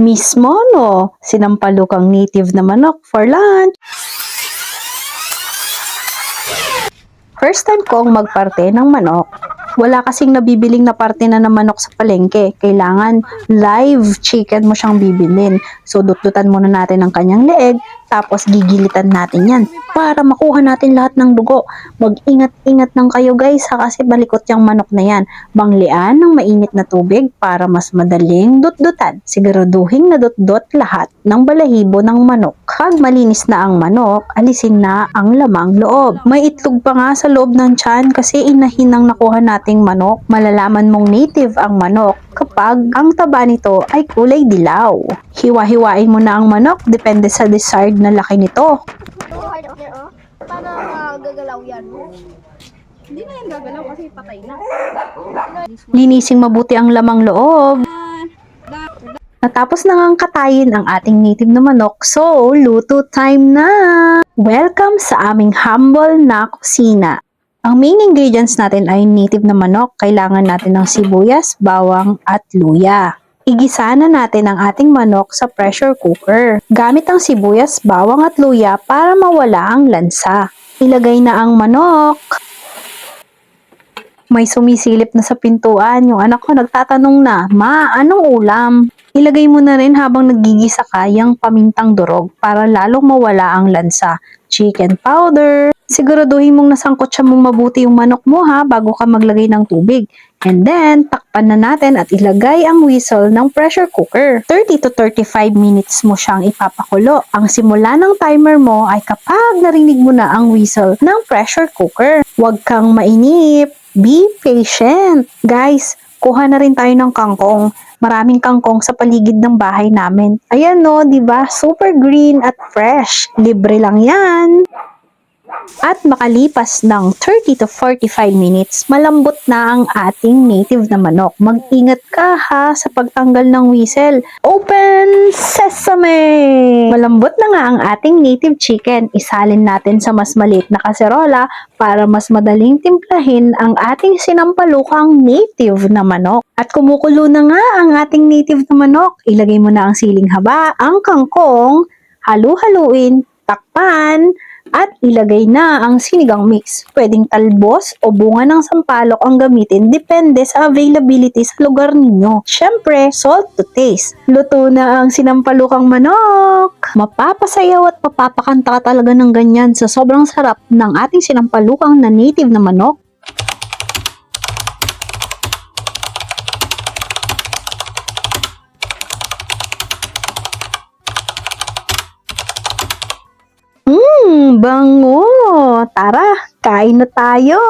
Mismo, no? Sinampalukang native na manok for lunch. First time kong magparte ng manok. Wala kasing nabibiling na parte na ng manok sa palengke. Kailangan live chicken mo siyang bibilin. So, dututan muna natin ang kanyang leeg, tapos gigilitan natin yan para makuha natin lahat ng dugo. Mag-ingat-ingat lang kayo guys ha kasi balikot yung manok na yan. Banglian ng mainit na tubig para mas madaling dutdutan. Siguraduhin na dutdot lahat ng balahibo ng manok. Pag malinis na ang manok, alisin na ang lamang loob. May itlog pa nga sa loob ng tiyan kasi inahin ang nakuha nating manok. Malalaman mong native ang manok kapag ang taba nito ay kulay dilaw. Hiwa-hiwain mo na ang manok depende sa desired na laki nito. Paano ah, gagalaw yan? Hindi na yan gagalaw kasi patay na. Linising mabuti ang lamang loob. Natapos na ngang katayin ang ating native na manok, so luto time na! Welcome sa aming humble na kusina. Ang main ingredients natin ay native na manok. Kailangan natin ng sibuyas, bawang at luya. Igisa na natin ang ating manok sa pressure cooker. Gamit ang sibuyas, bawang at luya para mawala ang lansa. Ilagay na ang manok. May sumisilip na sa pintuan. Yung anak ko nagtatanong na, Ma, anong ulam? Ilagay mo na rin habang nagigisa ka yung pamintang durog para lalong mawala ang lansa. Chicken powder. Siguraduhin mong nasangkot siya mong mabuti yung manok mo ha bago ka maglagay ng tubig. And then, takpan na natin at ilagay ang whistle ng pressure cooker. 30 to 35 minutes mo siyang ipapakulo. Ang simula ng timer mo ay kapag narinig mo na ang whistle ng pressure cooker. Huwag kang mainip. Be patient. Guys, kuha na rin tayo ng kangkong. Maraming kangkong sa paligid ng bahay namin. Ayan no, di ba? Super green at fresh. Libre lang yan. At makalipas ng 30 to 45 minutes, malambot na ang ating native na manok. Mag-ingat ka ha sa pagtanggal ng whistle. Open sesame! Malambot na nga ang ating native chicken. Isalin natin sa mas maliit na kaserola para mas madaling timplahin ang ating sinampalukang native na manok. At kumukulo na nga ang ating native na manok. Ilagay mo na ang siling haba, ang kangkong, halu-haluin, takpan, at ilagay na ang sinigang mix. Pwedeng talbos o bunga ng sampalok ang gamitin depende sa availability sa lugar ninyo. Syempre, salt to taste. Luto na ang sinampalukang manok. Mapapasayaw at mapapakanta ka talaga ng ganyan sa sobrang sarap ng ating sinampalukang na native na manok. Mmm, bango! Tara, kain na tayo!